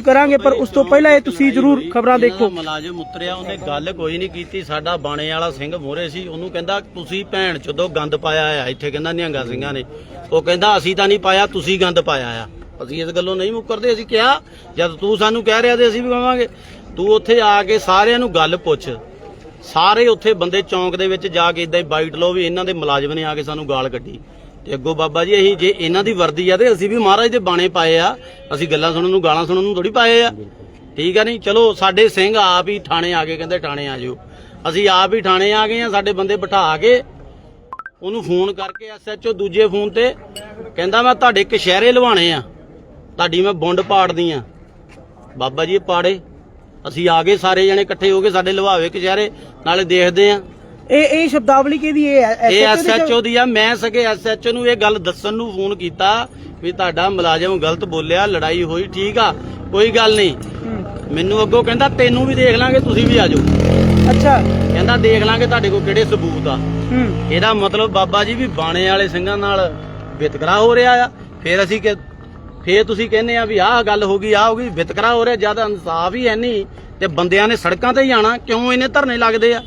ਕਰਾਂਗੇ ਪਰ ਉਸ ਤੋਂ ਪਹਿਲਾਂ ਇਹ ਤੁਸੀਂ ਜ਼ਰੂਰ ਖਬਰਾਂ ਦੇਖੋ। ਮੁਲਾਜ਼ਮ ਉਤਰਿਆ ਉਹਨੇ ਗੱਲ ਕੋਈ ਨਹੀਂ ਕੀਤੀ। ਸਾਡਾ ਬਾਣੇ ਵਾਲਾ ਸਿੰਘ ਮੋਰੇ ਸੀ। ਉਹਨੂੰ ਕਹਿੰਦਾ ਤੁਸੀਂ ਭੈਣ ਚੋਦੋ ਗੰਦ ਪਾਇਆ ਆ ਇੱਥੇ ਕਹਿੰਦਾ ਨਿਹੰਗਾ ਸਿੰਘਾਂ ਨੇ। ਉਹ ਕਹਿੰਦਾ ਅਸੀਂ ਤਾਂ ਨਹੀਂ ਪਾਇਆ ਤੁਸੀਂ ਗੰਦ ਪਾਇਆ ਆ। ਅਸੀਂ ਇਸ ਗੱਲੋਂ ਨਹੀਂ ਮੁੱਕਰਦੇ। ਅਸੀਂ ਕਿਹਾ ਜਦ ਤੂੰ ਸਾਨੂੰ ਕਹਿ ਰਿਹਾ ਤੇ ਅਸੀਂ ਵੀ ਕਹਾਂਗੇ ਤੂੰ ਉੱਥੇ ਆ ਕੇ ਸਾਰਿਆਂ ਨੂੰ ਗੱਲ ਪੁੱਛ। ਸਾਰੇ ਉੱਥੇ ਬੰਦੇ ਚੌਂਕ ਦੇ ਵਿੱਚ ਜਾ ਕੇ ਇਦਾਂ ਹੀ ਬਾਈਟ ਲਓ ਵੀ ਇਹਨਾਂ ਦੇ ਮੁਲਾਜ਼ਮ ਨੇ ਆ ਕੇ ਸਾਨੂੰ ਗਾਲ ਕੱਢੀ। ਤੇ ਅੱਗੋਂ ਬਾਬਾ ਜੀ, ਅਸੀਂ ਜੇ ਇਹਨਾਂ ਦੀ ਵਰਦੀ ਆ ਤੇ ਅਸੀਂ ਵੀ ਮਹਾਰਾਜ ਦੇ ਬਾਣੇ ਪਾਏ ਆ। ਅਸੀਂ ਗੱਲਾਂ ਸੁਣਨ ਨੂੰ, ਗਾਲਾਂ ਸੁਣਨ ਨੂੰ ਥੋੜੀ ਪਾਏ ਆ। ਠੀਕ ਆ ਨਹੀਂ? ਚਲੋ, ਸਾਡੇ ਸਿੰਘ ਆਪ ਹੀ ਥਾਣੇ ਆ ਕੇ ਕਹਿੰਦੇ ਥਾਣੇ ਆ ਜਿਓ। ਅਸੀਂ ਆਪ ਹੀ ਥਾਣੇ ਆ ਗਏ ਆ, ਸਾਡੇ ਬੰਦੇ ਬਿਠਾ ਕੇ ਉਹਨੂੰ ਫੋਨ ਕਰਕੇ ਐਸਐਚਓ ਦੂਜੇ ਫੋਨ ਤੇ ਕਹਿੰਦਾ, ਮੈਂ ਤੁਹਾਡੇ ਕਸ਼ਹਿਰੇ ਲਵਾਣੇ ਆ। ਤੁਹਾਡੀ ਮੈਂ ਬੁੰਡ ਪਾੜਦੀ ਆ। ਬਾਬਾ ਜੀ ਪਾੜੇ। ਅਸੀਂ ਆ ਗਏ ਸਾਰੇ ਜਣੇ ਇਕੱਠੇ ਹੋ ਕੇ ਸਾਡੇ ਲਵਾਵੇ ਕਸ਼ਹਿਰੇ ਨਾਲੇ ਦੇਖਦੇ ਆ। ਇਹ ਇਹ ਸ਼ਬਦਾਵਲੀ ਕਿਹਦੀ ਇਹ ਹੈ ਇਹ ਐਸਐਚਓ ਦੀ ਆ। ਮੈਂ ਸਕੇ ਐਸਐਚਓ ਨੂੰ ਇਹ ਗੱਲ ਦੱਸਣ ਨੂੰ ਫੋਨ ਕੀਤਾ ਵੀ ਤੁਹਾਡਾ ਮੁਲਾਜ਼ਮ ਗਲਤ ਬੋਲਿਆ ਲੜਾਈ ਹੋਈ ਠੀਕ ਆ? ਕੋਈ ਗੱਲ ਨਹੀਂ। ਮੈਨੂੰ ਅੱਗੋਂ ਕਹਿੰਦਾ ਤੈਨੂੰ ਵੀ ਦੇਖ ਲਾਂਗੇ ਤੁਸੀਂ ਵੀ ਆ ਜਾਓ। ਅੱਛਾ। ਕਹਿੰਦਾ ਦੇਖ ਲਾਂਗੇ ਤੁਹਾਡੇ ਕੋਲ ਕਿਹੜੇ ਸਬੂਤ ਆ। ਇਹਦਾ ਮਤਲਬ ਬਾਬਾ ਜੀ ਵੀ ਬਾਣੇ ਵਾਲੇ ਸਿੰਘਾਂ ਨਾਲ ਵਿਤਕਰਾ ਹੋ ਰਿਹਾ ਆ। ਫਿਰ ਅਸੀਂ ਕਿ ਫੇਰ ਤੁਸੀਂ ਕਹਿੰਦੇ ਆ ਵੀ ਆਹ ਗੱਲ ਹੋ ਗਈ ਆਹ ਹੋ ਗਈ ਵਿਤਕਰਾ ਹੋ ਰਿਹਾ ਜਦ ਇਨਸਾਫ ਹੀ ਹੈ ਨਹੀਂ। ਤੇ ਬੰਦਿਆਂ ਨੇ ਸੜਕਾਂ ਤੇ ਹੀ ਜਾਣਾ ਕਿਉਂ ਇਹਨੇ ਧਰਨੇ ਲੱਗਦੇ ਆ?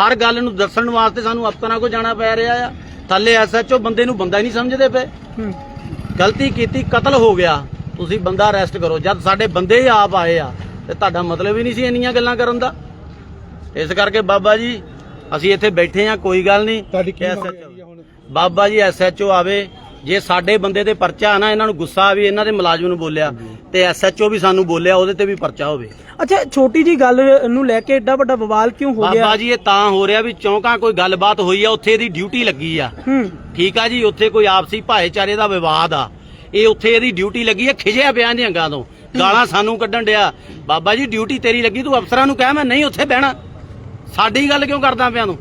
ਹਰ ਗੱਲ ਨੂੰ ਦੱਸਣ ਵਾਸਤੇ ਸਾਨੂੰ ਅਫਸਰਾਂ ਕੋਲ ਜਾਣਾ ਪੈ ਰਿਹਾ ਆ। ਥੱਲੇ ਐਸਐਚਓ ਬੰਦੇ ਨੂੰ ਬੰਦਾ ਹੀ ਨਹੀਂ ਸਮਝਦੇ ਪਏ। ਗਲਤੀ ਕੀਤੀ ਕਤਲ ਹੋ ਗਿਆ। ਤੁਸੀਂ ਬੰਦਾ ਅਰੈਸਟ ਕਰੋ। ਜਦ ਸਾਡੇ ਬੰਦੇ ਹੀ ਆਪ ਆਏ ਆ ਤੇ ਤੁਹਾਡਾ ਮਤਲਬ ਹੀ ਨਹੀਂ ਸੀ ਇੰਨੀਆਂ ਗੱਲਾਂ ਕਰਨ ਦਾ। ਇਸ ਕਰਕੇ ਬਾਬਾ ਜੀ ਅਸੀਂ ਇੱਥੇ ਬੈਠੇ ਆ ਕੋਈ ਗੱਲ ਨਹੀਂ? ਬਾਬਾ ਜੀ ਐਸਐਚਓ ਆਵੇ। ਜੇ ਸਾਡੇ ਬੰਦੇ ਤੇ ਪਰਚਾ ਆ ਨਾ ਇਹਨਾਂ ਨੂੰ ਗੁੱਸਾ ਆ ਵੀ ਇਹਨਾਂ ਦੇ ਮੁਲਾਜ਼ਮ ਨੂੰ ਬੋਲਿਆ ਤੇ ਐਸਐਚਓ ਵੀ ਸਾਨੂੰ ਬੋਲਿਆ ਉਹਦੇ ਤੇ ਵੀ ਪਰਚਾ ਹੋਵੇ। ਅੱਛਾ ਛੋਟੀ ਜੀ ਗੱਲ ਨੂੰ ਲੈ ਕੇ ਏਡਾ ਵੱਡਾ ਬਵਾਲ ਕਿਉਂ ਹੋ ਗਿਆ? ਬਾਬਾ ਜੀ ਇਹ ਤਾਂ ਹੋ ਰਿਹਾ ਵੀ ਚੌਂਕਾਂ ਕੋਈ ਗੱਲਬਾਤ ਹੋਈ ਆ ਉੱਥੇ ਇਹਦੀ ਡਿਊਟੀ ਲੱਗੀ ਆ। ਠੀਕ ਆ ਜੀ ਉੱਥੇ ਕੋਈ ਆਪਸੀ ਭਾਈਚਾਰੇ ਦਾ ਵਿਵਾਦ ਆ। ਇਹ ਉੱਥੇ ਇਹਦੀ ਡਿਊਟੀ ਲੱਗੀ ਹੈ ਖਿਜਿਆ ਪਿਆ ਨਿਹੰਗਾਂ ਤੋਂ। ਗਾਲਾਂ ਸਾਨੂੰ ਕੱਢਣ ਡਿਆ। ਬਾਬਾ ਜੀ ਡਿਊਟੀ ਤੇਰੀ ਲੱਗੀ ਤੂੰ ਅਫਸਰਾਂ ਨੂੰ ਕਹਿ ਮੈਂ ਨਹੀਂ ਉੱਥੇ ਬਹਿਣਾ। ਸਾਡੀ ਗੱਲ ਕਿਉਂ ਕਰਦਾ ਪਿਆ ਤੂੰ?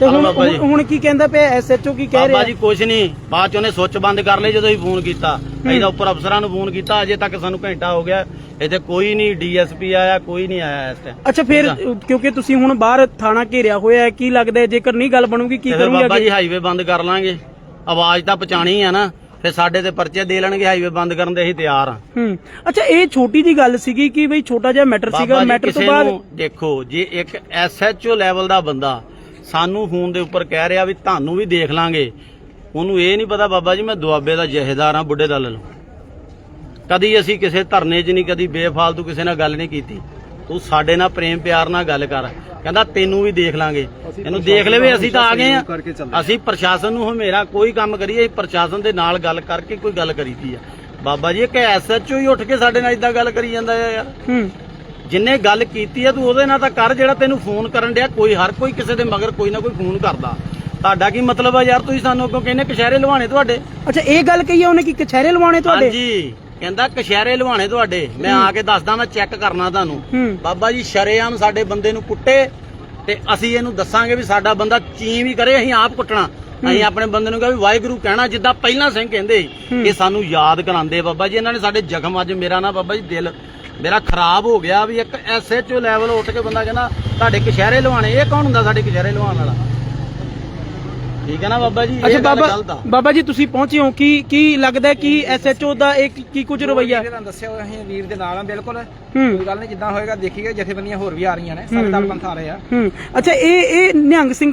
ਤੇ ਹੁਣ ਬਾਬਾ ਜੀ। ਹੁਣ- ਕੀ ਕਹਿੰਦਾ ਪਿਆ? ਐਸਐਚਓ ਕੀ ਕਹਿ ਬਾਬਾ ਰਿਹਾ? ਜੀ ਕੁਛ ਨਹੀਂ ਬਾਅਦ ਚ ਉਹਨੇ ਸੁੱਚ ਬੰਦ ਕਰ ਲਏ ਜਦੋਂ ਹੀ ਫੋਨ ਕੀਤਾ। ਅਸੀਂ ਤਾਂ ਉੱਪਰ ਅਫਸਰਾਂ ਨੂੰ ਫੋਨ ਕੀਤਾ। ਅਜੇ ਤੱਕ ਸਾਨੂੰ ਘੰਟਾ ਹੋ ਗਿਆ। ਇੱਥੇ ਕੋਈ ਨਹੀਂ ਡੀਐਸਪੀ ਆਇਆ ਕੋਈ ਨਹੀਂ ਆਇਆ ਇਸ ਟਾਈਮ ਅੱਛਾ ਫਿਰ ਕਿਉਂਕਿ ਤੁਸੀਂ ਹੁਣ ਬਾਹਰ ਥਾਣਾ ਘੇਰਿਆ ਹੋਇਆ ਹੈ ਕੀ ਲੱਗਦਾ ਹੈ? ਜੇਕਰ ਨਹੀਂ ਗੱਲ ਬਣੂਗੀ ਕੀ ਤੇ ਫਿਰ ਕਰੂਗੇ ਬਾਬਾ ਜੀ ਅੱਗੇ? ਹਾਈਵੇ ਬੰਦ ਕਰ ਲਾਂਗੇ। ਆਵਾਜ਼ ਤਾਂ ਪਹੁੰਚਾਣੀ ਆ ਨਾ। ਫਿਰ ਸਾਡੇ ਤੇ ਪਰਚੇ ਦੇ ਲੈਣਗੇ ਹਾਈਵੇ ਬੰਦ ਕਰਨ ਦੇ ਅਸੀਂ ਤਿਆਰ ਆ। ਹੂੰ। ਅੱਛਾ ਇਹ ਛੋਟੀ ਜੀ ਗੱਲ ਸੀਗੀ ਕਿ ਬਈ ਛੋਟਾ ਜਿਹਾ ਮੈਟਰ ਸੀਗਾ। ਬਾਬਾ ਜੀ ਮੈਟਰ ਤੋਂ ਕਿਸੇ ਬਾਅਦ ਨੂੰ ਦੇਖੋ ਜੇ ਇੱਕ ਐਸਐਚਓ ਲੈਵਲ ਦਾ ਬੰਦਾ ਸਾਨੂੰ ਫੋਨ ਦੇ ਉੱਪਰ ਕਹਿ ਰਿਹਾ ਵੀ ਤੁਹਾਨੂੰ ਵੀ ਦੇਖ ਲਾਂਗੇ। ਉਹਨੂੰ ਇਹ ਨਹੀਂ ਪਤਾ ਬਾਬਾ ਜੀ ਮੈਂ ਦੁਆਬੇ ਦਾ ਜਹੇਦਾਰ ਆ ਬੁੱਢੇ ਦਲ ਨੂੰ। ਕਦੀ ਅਸੀਂ ਕਿਸੇ ਧਰਨੇ 'ਚ ਨਹੀਂ ਕਦੀ ਬੇਫਾਲਤੂ ਕਿਸੇ ਨਾਲ ਗੱਲ ਨਹੀਂ ਕੀਤੀ। ਤੂੰ ਸਾਡੇ ਨਾਲ ਪ੍ਰੇਮ ਪਿਆਰ ਨਾਲ ਗੱਲ ਕਰ। ਕਹਿੰਦਾ ਤੈਨੂੰ ਵੀ ਦੇਖ ਲਾਂਗੇ। ਇਹਨੂੰ ਦੇਖ ਲਵੇ ਅਸੀਂ ਤਾਂ ਆ ਗਏ ਆ ਅਸੀਂ ਪ੍ਰਸ਼ਾਸਨ ਨੂੰ ਹਮੇਰਾ ਕੋਈ ਕੰਮ ਕਰੀਏ ਅਸੀਂ ਪ੍ਰਸ਼ਾਸਨ ਦੇ ਨਾਲ ਗੱਲ ਕਰਕੇ ਕੋਈ ਗੱਲ ਕਰੀਦੀ ਆ। ਬਾਬਾ ਜੀ ਇੱਕ ਐਸਐਚਓ ਹੀ ਉੱਠ ਕੇ ਸਾਡੇ ਨਾਲ ਇਦਾਂ ਗੱਲ ਕਰੀ ਜਾਂਦਾ ਆ ਯਾਰ। ਹੂੰ। ਜਿੰਨੇ ਗੱਲ ਕੀਤੀ ਆ ਤੂੰ ਉਹਦੇ ਨਾਲ ਤਾਂ ਕਰ ਜਿਹੜਾ ਤੈਨੂੰ ਫੋਨ ਕਰਨ ਡਿਆ ਕੋਈ ਹਰ ਕੋਈ ਕਿਸੇ ਦੇ ਮਗਰ ਕੋਈ ਨਾ ਕੋਈ ਫੋਨ ਕਰਦਾ। ਤੁਹਾਡਾ ਕੀ ਮਤਲਬ ਆ ਯਾਰ ਤੁਸੀਂ ਸਾਨੂੰ ਅੱਗੋਂ ਕਹਿੰਦੇ ਕਸ਼ਹਿਰੇ ਲਵਾਣੇ ਤੁਹਾਡੇ? ਅੱਛਾ ਇਹ ਗੱਲ ਕਹੀ ਆ ਉਹਨੇ ਕਿ ਕਚਹਿਰੇ ਲਵਾਉਣੇ ਤੁਹਾਡੇ? ਹਾਂਜੀ ਕਹਿੰਦਾ ਕਸ਼ਹਿਰੇ ਲਵਾਣੇ ਤੁਹਾਡੇ। ਮੈਂ ਆ ਕੇ ਦੱਸਦਾ ਮੈਂ ਚੈੱਕ ਕਰਨਾ ਤੁਹਾਨੂੰ। ਬਾਬਾ ਜੀ ਸ਼ਰੇਆਮ ਸਾਡੇ ਬੰਦੇ ਨੂੰ ਕੁੱਟੇ ਤੇ ਅਸੀਂ ਇਹਨੂੰ ਦੱਸਾਂਗੇ ਵੀ ਸਾਡਾ ਬੰਦਾ ਚੀਂ ਵੀ ਕਰੇ ਅਸੀਂ ਆਪ ਕੁੱਟਣਾ। ਅਸੀਂ ਆਪਣੇ ਬੰਦੇ ਨੂੰ ਕਿਹਾ ਵੀ ਵਾਹਿਗੁਰੂ ਕਹਿਣਾ ਜਿੱਦਾਂ ਪਹਿਲਾਂ ਸਿੰਘ ਕਹਿੰਦੇ ਸੀ। ਇਹ ਸਾਨੂੰ ਯਾਦ ਕਰਾਉਂਦੇ ਬਾਬਾ ਜੀ ਇਹਨਾਂ ਨੇ ਸਾਡੇ ਜ਼ਖਮ ਅੱਜ ਮੇਰਾ ਨਾ ਬਾਬਾ ਜੀ ਦਿਲ ਮੇਰਾ ਖਰਾਬ ਹੋ ਗਿਆ ਵੀ ਇੱਕ ਐਸਐਚਓ ਲੈਵਲ ਉੱਠ ਕੇ ਬੰਦਾ ਕਹਿੰਦਾ ਤੁਹਾਡੇ ਕਸ਼ਹਿਰੇ ਲਵਾਣੇ ਇਹ ਕੌਣ ਹੁੰਦਾ ਸਾਡੇ ਕਸ਼ਹਿਰੇ ਲਵਾਉਣ ਵਾਲਾ? ਠੀਕ ਹੈ ਨਾ ਬਾਬਾ ਜੀ ਅੱਛਾ ਇਹ ਗੱਲ ਬਾਬਾ ਬਾਬਾ ਜੀ ਤੁਸੀਂ ਪਹੁੰਚੇ ਹੋ ਕੀ ਕੀ ਲੱਗਦਾ ਹੈ ਕਿ ਐਸਐਚਓ ਦਾ ਇਹ ਕੀ- ਕੁਝ ਰਵਈਆ ਤੁਹਾਨੂੰ ਦੱਸਿਆ ਹੋਇਆ ਅਸੀਂ ਵੀਰ ਦੇ ਨਾਲ ਆ ਬਿਲਕੁਲ। ਹੂੰ। ਕੋਈ ਗੱਲ ਨਹੀਂ ਜਿੱਦਾਂ ਹੋਏਗਾ ਦੇਖੀਗੇ ਜਥੇਬੰਦੀਆਂ ਹੋਰ ਵੀ ਆ ਰਹੀਆਂ ਨੇ ਸਾਰੇ ਦਲ ਪੰਥ ਆ ਰਹੇ ਆ। ਹੂੰ। ਅੱਛਾ ਇਹ ਇਹ ਨਿਹੰਗ ਸਿੰਘ